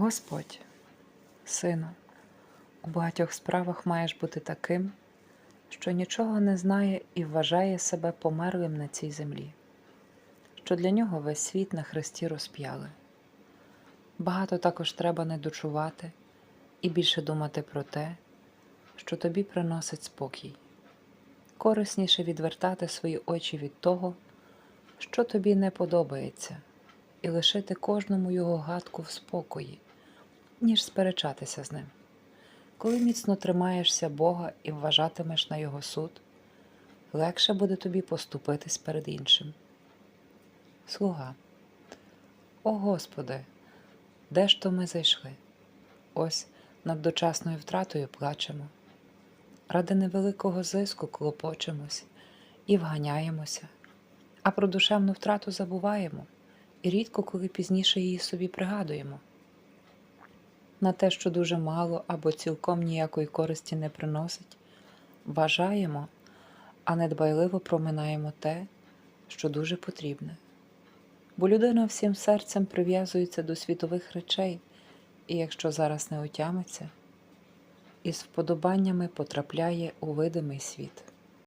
Господь, сину, у багатьох справах маєш бути таким, що нічого не знає і вважає себе померлим на цій землі, що для нього весь світ на хресті розп'яли. Багато також треба не дочувати і більше думати про те, що тобі приносить спокій. Корисніше відвертати свої очі від того, що тобі не подобається, і лишити кожному його гадку в спокої, ніж сперечатися з ним. Коли міцно тримаєшся Бога і вважатимеш на Його суд, легше буде тобі поступитись перед іншим. Слуга. О Господи, де ж то ми зайшли? Ось над дочасною втратою плачемо. Ради невеликого зиску клопочемось і вганяємося, а про душевну втрату забуваємо і рідко коли пізніше її собі пригадуємо. На те, що дуже мало або цілком ніякої користі не приносить, вважаємо, а недбайливо проминаємо те, що дуже потрібне. Бо людина всім серцем прив'язується до світових речей, і якщо зараз не отямиться, із вподобаннями потрапляє у видимий світ.